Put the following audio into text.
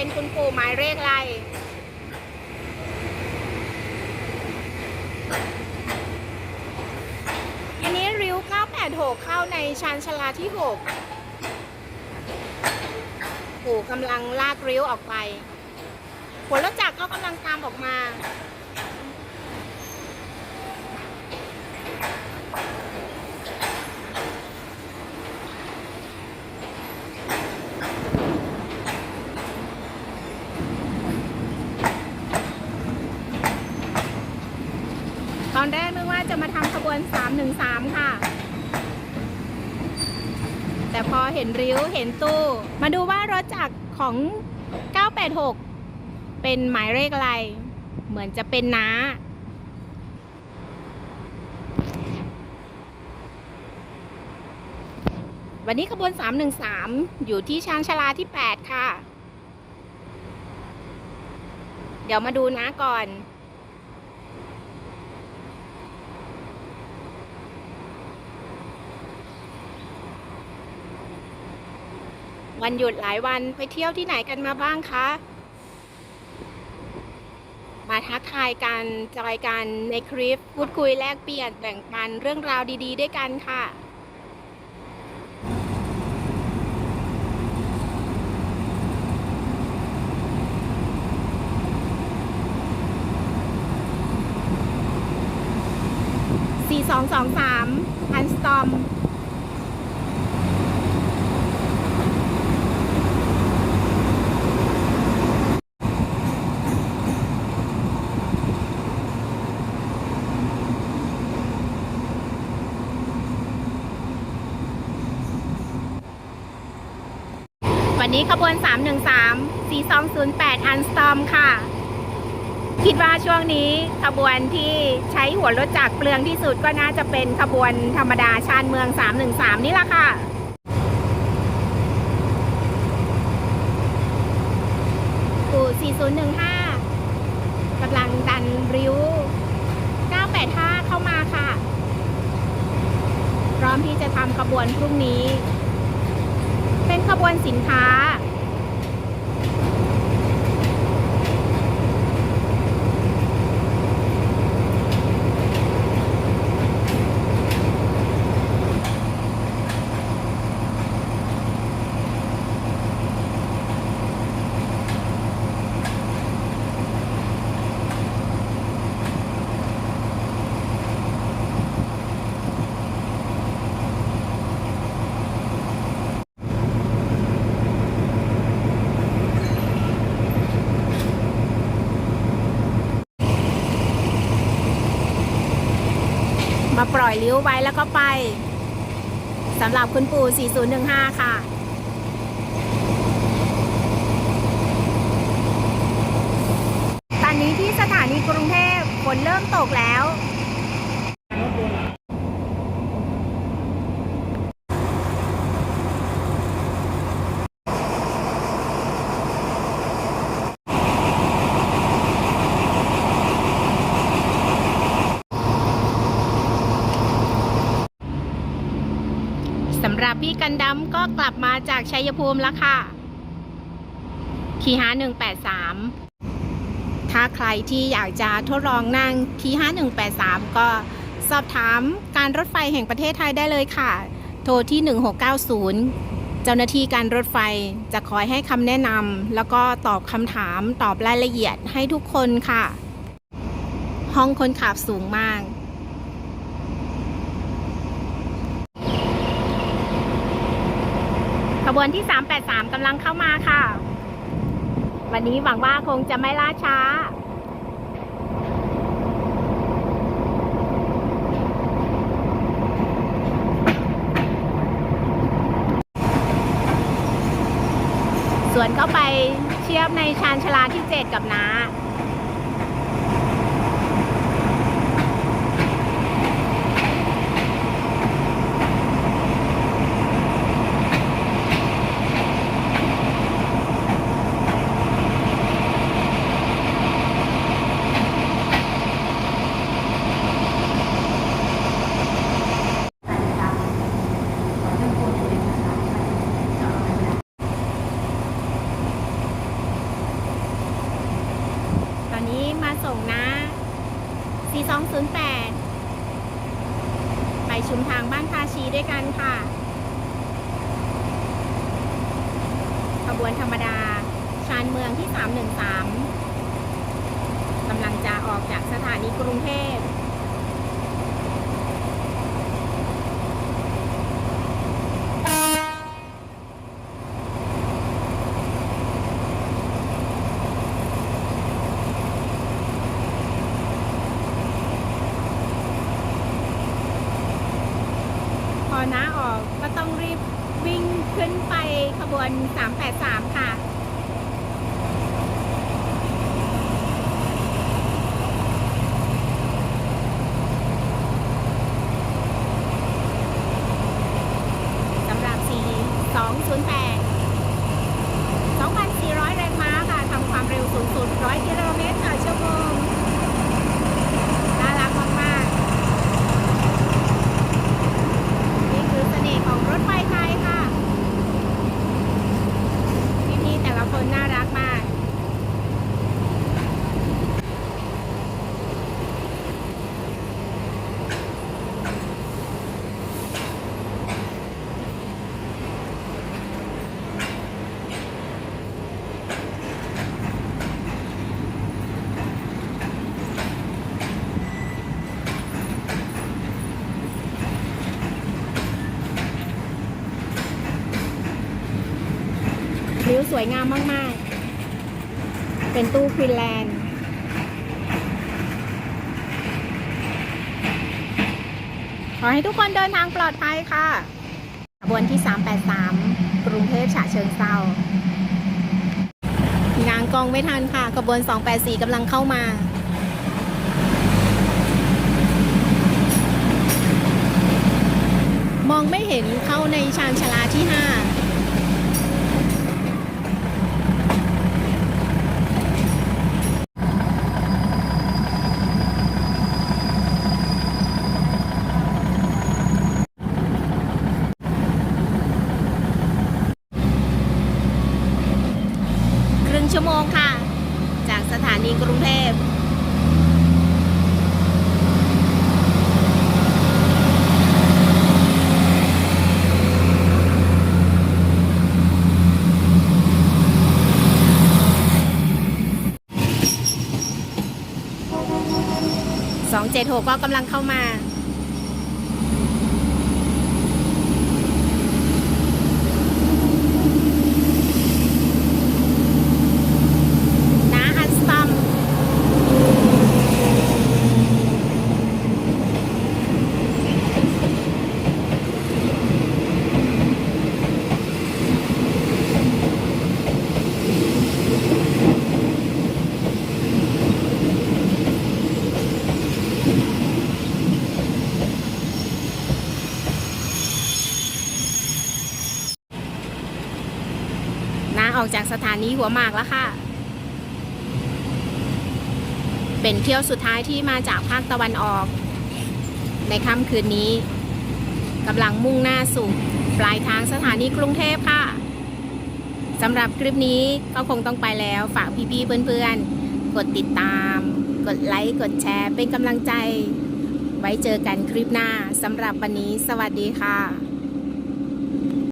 เป็นคุณปู่หมายเลขอะไรอันนี้ริ้ว 986 เข้าในชานชลาที่ 6 ปู่กำลังลากริ้วออกไปหัวรถจักรก็กำลังตามออกมา ตอนแรกนึกว่าจะมาทำขบวน 313 ค่ะ แต่พอเห็นริ้วเห็นตู้ มาดูว่ารถจักรของ 986 เป็นหมายเลขอะไร เหมือนจะเป็นน้าวันนี้ขบวน 313 อยู่ที่ชานชาลาที่ 8 ค่ะ เดี๋ยวมาดูนะก่อน วันหยุดหลายวันไปเที่ยวที่ไหนกันมาบ้างคะ มาทักทายกันจอยกันในคลิป พูดคุยแลกเปลี่ยนแบ่งปันเรื่องราวดีๆ ด้วยกันค่ะสี่สองสองสามอันสตอม วันนี้ขบวน 313 4208 อันสตอมค่ะ คิดว่าช่วงนี้ขบวนที่ใช้หัวรถจักรเปลืองที่สุดก็น่าจะเป็นขบวนธรรมดาชานเมือง 313 นี่แหละค่ะปู่4015 กำลังดันริ้ว 985 เข้ามาค่ะ พร้อมที่จะทำขบวนพรุ่งนี้ ขบวนสินค้า มาปล่อยลิ้วไว้แล้วก็ไปสำหรับคุณปู่ 4015 ค่ะ ตอนนี้ที่สถานีกรุงเทพฝนเริ่มตกแล้ว สำหรับพี่ กันดำก็กลับมาจากชัยภูมิแล้วค่ะคีฮา183ถ้าใครที่อยากจะทดลองนั่งคีฮา183ก็สอบถามการรถไฟแห่งประเทศไทยได้เลยค่ะ โทรที่ 1690 เจ้าหน้าที่การรถไฟจะคอยให้คำแนะนำแล้วก็ตอบคำถามตอบรายละเอียดให้ทุกคนค่ะ ห้องคนขับสูงมาก ขบวนที่ 383กำลังเข้ามาค่ะ วันนี้หวังว่าคงจะไม่ล่าช้าส่วนเข้าไปเชียบในชานชาลาที่ 7 กับน้า ส่งนะ 4208 ไป ชุมทางบ้านทาชีด้วยกันค่ะ ขบวนธรรมดา ชานเมืองที่ 313กำลังจะออกจากสถานีกรุงเทพพอน้าออกก็ต้องรีบวิ่งขึ้นไปขบวน 383ค่ะ สำหรับ 4208 2,400 แรงม้าค่ะทำความเร็วสูงสุด 100 กิโลเมตรต่อชั่วโมง น่ารักมาก ๆ นี่คือเสน่ห์ของรถไฟไทยค่ะพี่ๆแต่ละคนน่ารักมาก วิวสวยงามมาก ๆ เป็นตู้ควินแลนด์ ขอให้ทุกคนเดินทางปลอดภัยค่ะ ขบวนที่ 383 กรุงเทพฉะเชิงเซางางกองไม่ทันค่ะ ขบวน 284กำลังเข้ามามองไม่เห็นเข้าในชานชาลาที่ 5 ชั่วโมงค่ะ จากสถานีกรุงเทพสองเจ็ดหกก็กำลังเข้ามา นะอันสตัมนะ ออกจากสถานีหัวหมากแล้วค่ะ เป็นเที่ยวสุดท้ายที่มาจากภาคตะวันออก ในค่ำคืนนี้กำลังมุ่งหน้าสู่ปลายทางสถานีกรุงเทพค่ะสำหรับคลิปนี้ก็คงต้องไปแล้ว ฝากพี่ๆเพื่อนๆ กดติดตาม กดไลค์ กดแชร์ เป็นกำลังใจ ไว้เจอกันคลิปหน้าสำหรับวันนี้ สวัสดีค่ะ